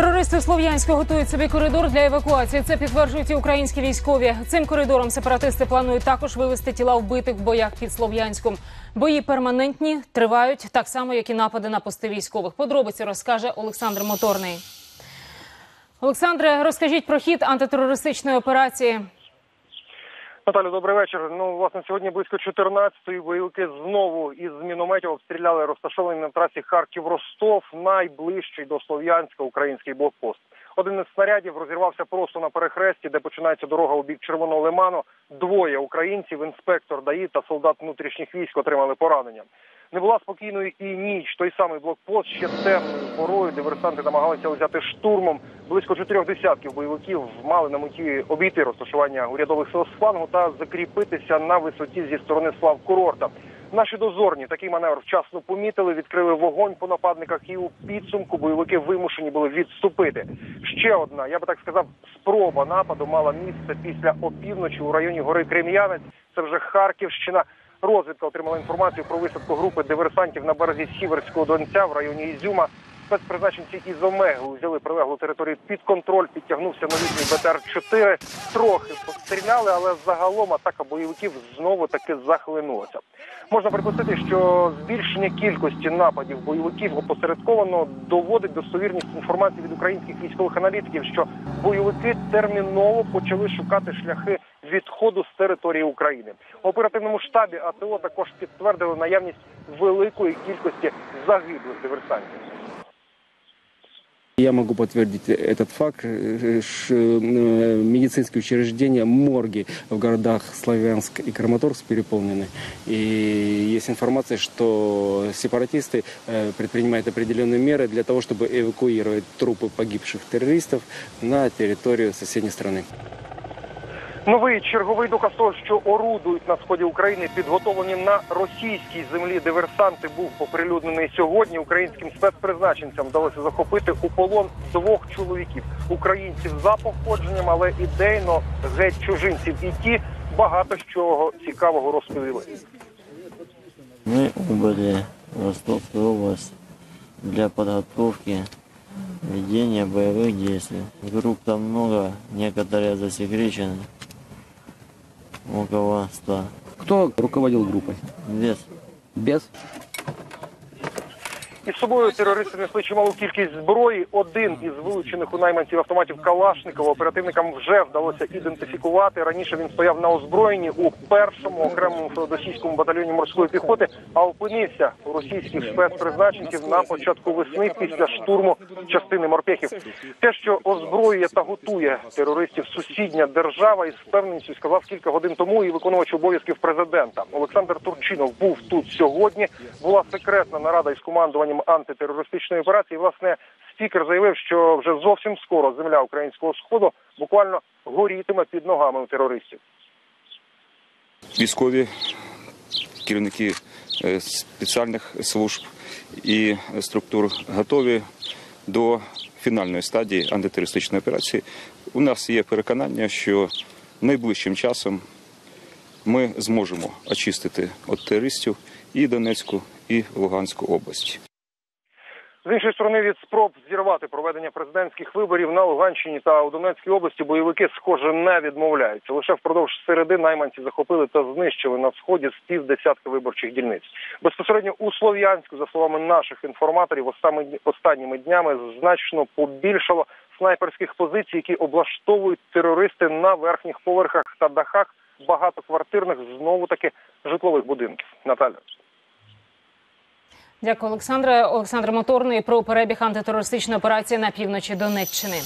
Терористи в Слов'янську готують собі коридор для евакуації. Це підтверджують і українські військові. Цим коридором сепаратисти планують також вивезти тіла вбитих в боях під Слов'янськом. Бої перманентні тривають так само, як і напади на пости військових. Подробиці розкаже Олександр Моторний. Олександре, розкажіть про хід антитерористичної операції. Наталю, добрий вечір. Ну, власне, сьогодні близько 14-ї бойовики знову із мінометів обстріляли розташований на трасі Харків-Ростов, найближчий до Слов'янська український блокпост. Один із снарядів розірвався просто на перехресті, де починається дорога у бік Червоного лиману. Двоє українців, інспектор ДАІ та солдат внутрішніх військ отримали поранення. Не була спокійною і ніч. Той самий блокпост ще темною порою. Диверсанти намагалися взяти штурмом. Близько чотирьох десятків бойовиків мали на меті обійти розташування урядових сил з флангу та закріпитися на висоті зі сторони слав курорта. Наші дозорні такий маневр вчасно помітили, відкрили вогонь по нападниках, і у підсумку бойовики вимушені були відступити. Ще одна, я би так сказав, спроба нападу мала місце після опівночі у районі гори Крем'янець. Це вже Харківщина. Розвідка отримала інформацію про висадку групи диверсантів на березі Сіверського Донця в районі Ізюма. Спецпризначенці із Омеги взяли прилеглу територію під контроль, підтягнувся новітній БТР-4. Трохи постріляли, але загалом атака бойовиків знову таки захлинулася. Можна припустити, що збільшення кількості нападів бойовиків опосередковано доводить достовірність інформації від українських військових аналітиків, що бойовики терміново почали шукати шляхи відходу з території України. В оперативному штабі АТО також підтвердили наявність великої кількості загиблих диверсантів. Я могу подтвердить этот факт. Э, ш- э, Медицинские учреждения, морги в городах Славянск и Краматорск переполнены. И есть информация, что сепаратисты э, предпринимают определенные меры для того, чтобы эвакуировать трупы погибших террористов на территорию соседней страны. Новий черговий доказ того, що орудують на сході України, підготовлені на російській землі диверсанти, був оприлюднений сьогодні. Українським спецпризначенцям вдалося захопити у полон двох чоловіків українців за походженням, але ідейно геть чужинців. І ті багато з чого цікавого розповіли. Мы убыли в Ростовскую область для подготовки ведения боевых действий. Групп там много, некоторые засекречены, около ста. Кто руководил группой? Без Без? Із собою терористи несли чималу кількість зброї. Один із вилучених у найманців автоматів Калашникова оперативникам вже вдалося ідентифікувати. Раніше він стояв на озброєнні у першому окремому феодосійському батальйоні морської піхоти, а опинився у російських спецпризначенців на початку весни після штурму частини морпехів. Те, що озброює та готує терористів сусідня держава, із впевненістю сказав кілька годин тому і виконувач обов'язків президента Олександр Турчинов був тут сьогодні. Була секретна нарада із командуванням антитерористичної операції. Власне, спікер заявив, що вже зовсім скоро земля українського сходу буквально горітиме під ногами у терористів. військові, керівники е, спеціальних служб і структур готові до фінальної стадії антитерористичної операції. У нас є переконання, що найближчим часом ми зможемо очистити від терористів і Донецьку, і Луганську області. З іншої сторони, від спроб зірвати проведення президентських виборів на Луганщині та у Донецькій області бойовики, схоже, не відмовляються. Лише впродовж середи найманці захопили та знищили на сході з півдесятка виборчих дільниць. Безпосередньо у Слов'янську, за словами наших інформаторів, останніми- днями значно побільшало снайперських позицій, які облаштовують терористи на верхніх поверхах та дахах багатоквартирних знову таки житлових будинків. Наталя. Дякую, Олександре. Олександр Моторний про перебіг антитерористичної операції на півночі Донеччини.